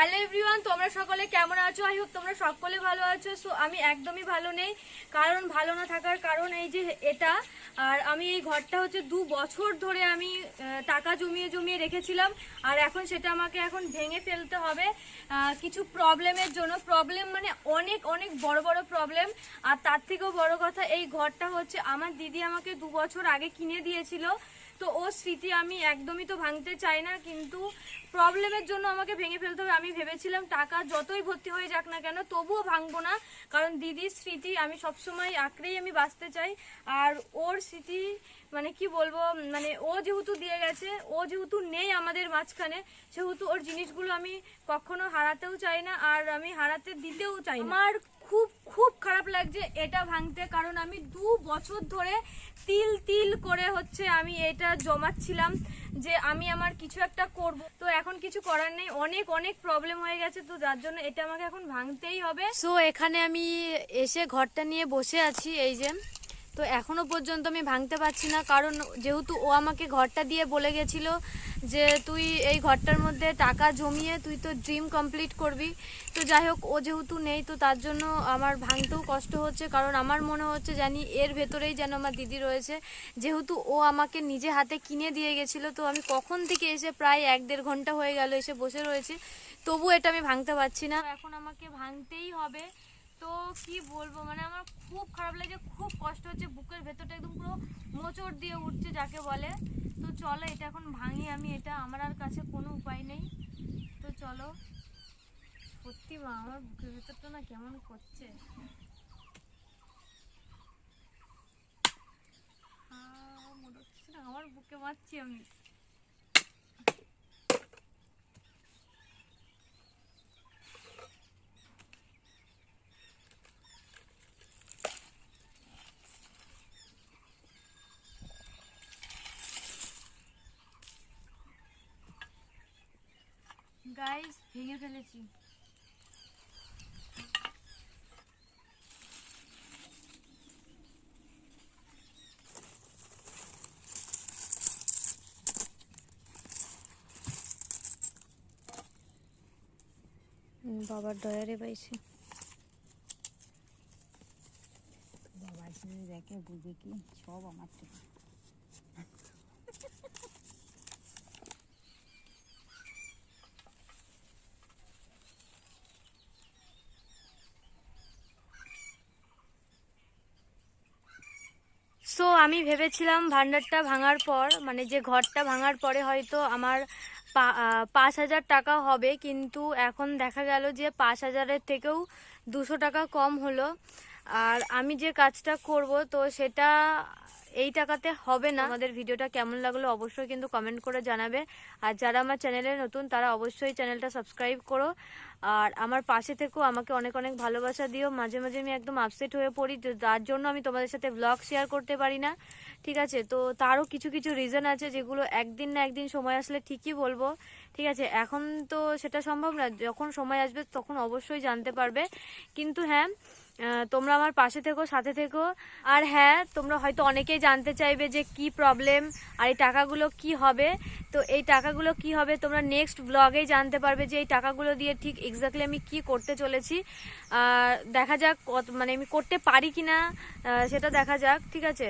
Hello everyone তোমরা সকলে কেমন আছো? আই হোপ তোমরা সকলে ভালো আছো। সো আমি একদমই ভালো নেই। কারণ ভালো না থাকার কারণ এই যে এটা আর আমি এই ঘরটা হচ্ছে দু বছর ধরে আমি টাকা জমিয়ে জমিয়ে রেখেছিলাম। আর এখন সেটা আমাকে এখন ভেঙে ফেলতে হবে। কিছু প্রবলেমের জন্য, প্রবলেম মানে অনেক অনেক বড় বড় প্রবলেম। আর তার থেকেও বড় কথা, এই ঘরটা হচ্ছে আমার দিদি আমাকে দু বছর আগে কিনে দিয়েছিল। তো ও স্মৃতি আমি একদমই তো ভাঙতে চাই না, কিন্তু প্রবলেমের জন্য আমাকে ভেঙে ফেলতে হবে। আমি ভেবেছিলাম টাকা যতই ভর্তি হয়ে যাক না কেন, তবুও ভাঙবো না। কারণ দিদির স্মৃতি আমি সবসময় আঁকড়েই আমি বাঁচতে চাই। আর ওর স্মৃতি মানে কি বলব মানে ও যেহেতু দিয়ে গেছে, ও যেহেতু নেই আমাদের মাঝখানে, সেহেতু ওর জিনিসগুলো আমি কখনো হারাতেও চাই না, আর আমি হারাতে দিতেও চাই না। আমার খুব খুব খারাপ লাগছে এটা ভাঙতে, কারণ আমি দু বছর ধরে তিল তিল করে হচ্ছে আমি এটা জমাচ্ছিলাম যে আমি আমার কিছু একটা করব। তো এখন কিছু করার নেই, অনেক অনেক প্রবলেম হয়ে গেছে, তো যার জন্য এটা আমাকে এখন ভাঙতেই হবে। সো এখানে আমি এসে ঘরটা নিয়ে বসে আছি, এই যে। তো এখনও পর্যন্ত আমি ভাঙতে পারছি না। কারণ যেহেতু ও আমাকে ঘরটা দিয়ে বলে গেছিল যে, তুই এই ঘরটার মধ্যে টাকা জমিয়ে তুই তো ড্রিম কমপ্লিট করবি। তো যাই হোক, ও যেহেতু নেই, তো তার জন্য আমার ভাঙতেও কষ্ট হচ্ছে। কারণ আমার মনে হচ্ছে জানি এর ভেতরেই যেন আমার দিদি রয়েছে। যেহেতু ও আমাকে নিজে হাতে কিনে দিয়ে গেছিল, তো আমি কখন থেকে এসে প্রায় এক দেড় ঘণ্টা হয়ে গেল এসে বসে রয়েছি। তবু এটা আমি ভাঙতে পারছি না। এখন আমাকে ভাঙতেই হবে। তো কি বলব মানে আমার খুব খারাপ লাগছে খুব কষ্ট হচ্ছে, বুকের ভেতরটা একদম পুরো মোচড় দিয়ে উঠছে যাকে বলে। তো চলো, এটা এখন ভাঙি আমি, এটা আমার আর কাছে কোনো উপায় নেই। তো চলো। সত্যি মা, আমার বুকের ভেতরটা না কেমন করছে। আমার বুকে মারছি আমি। গাইস ভেঙে ফেলেছি। বাবার দয়ারে পাইছি বাবা এসে দেখে বুঝে কি সব আমার থেকে সো আমি ভেবেছিলাম ভান্ডারটা ভাঙার পর মানে যে ঘরটা ভাঙার পরে হয়তো আমার পাঁচ হাজার টাকা হবে, কিন্তু এখন দেখা গেল যে পাঁচ হাজারের থেকেও দুশো টাকা কম হলো। আর আমি যে কাজটা করব, তো সেটা এই টাকাতে হবে না। আমাদের ভিডিওটা কেমন লাগল অবশ্যই কিন্তু কমেন্ট করে জানাবে। আর যারা আমার চ্যানেলে নতুন, তারা অবশ্যই চ্যানেলটা সাবস্ক্রাইব করো। আর আমার পাশে থেকেও আমাকে অনেক অনেক ভালোবাসা দিও। মাঝে মাঝে আমি একদম আপসেট হয়ে পড়ি তার জন্য আমি তোমাদের সাথে ব্লগ শেয়ার করতে পারি না। ঠিক আছে? তো তারও কিছু কিছু রিজন আছে যেগুলো একদিন না একদিন সময় আসলে ঠিকই বলব। ঠিক আছে, এখন তো সেটা সম্ভব না, যখন সময় আসবে তখন অবশ্যই জানতে পারবে। কিন্তু হ্যাঁ তোমরা আমার পাশে থেকো, সাথে থেকো। আর হ্যাঁ তোমরা হয়তো অনেকেই জানতে চাইবে যে কি প্রবলেম আর এই টাকাগুলো কি হবে। তো এই টাকাগুলো কি হবে তোমরা নেক্সট ব্লগেই জানতে পারবে যে এই টাকাগুলো দিয়ে ঠিক এক্স্যাক্টলি আমি কি করতে চলেছি। দেখা যাক মানে আমি করতে পারি কি না সেটা দেখা যাক, ঠিক আছে।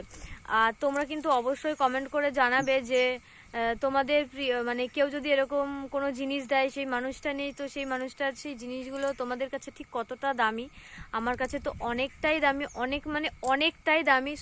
আর তোমরা কিন্তু অবশ্যই কমেন্ট করে জানাবে যে তোমাদের প্রিয় মানে কেউ যদি এরকম কোনো জিনিস দেয় সেই মানুষটা নেই, তো সেই মানুষটার সেই জিনিসগুলো তোমাদের কাছে ঠিক কতটা দামি? আমার কাছে তো অনেকটাই দামি, অনেক মানে অনেকটাই দামি।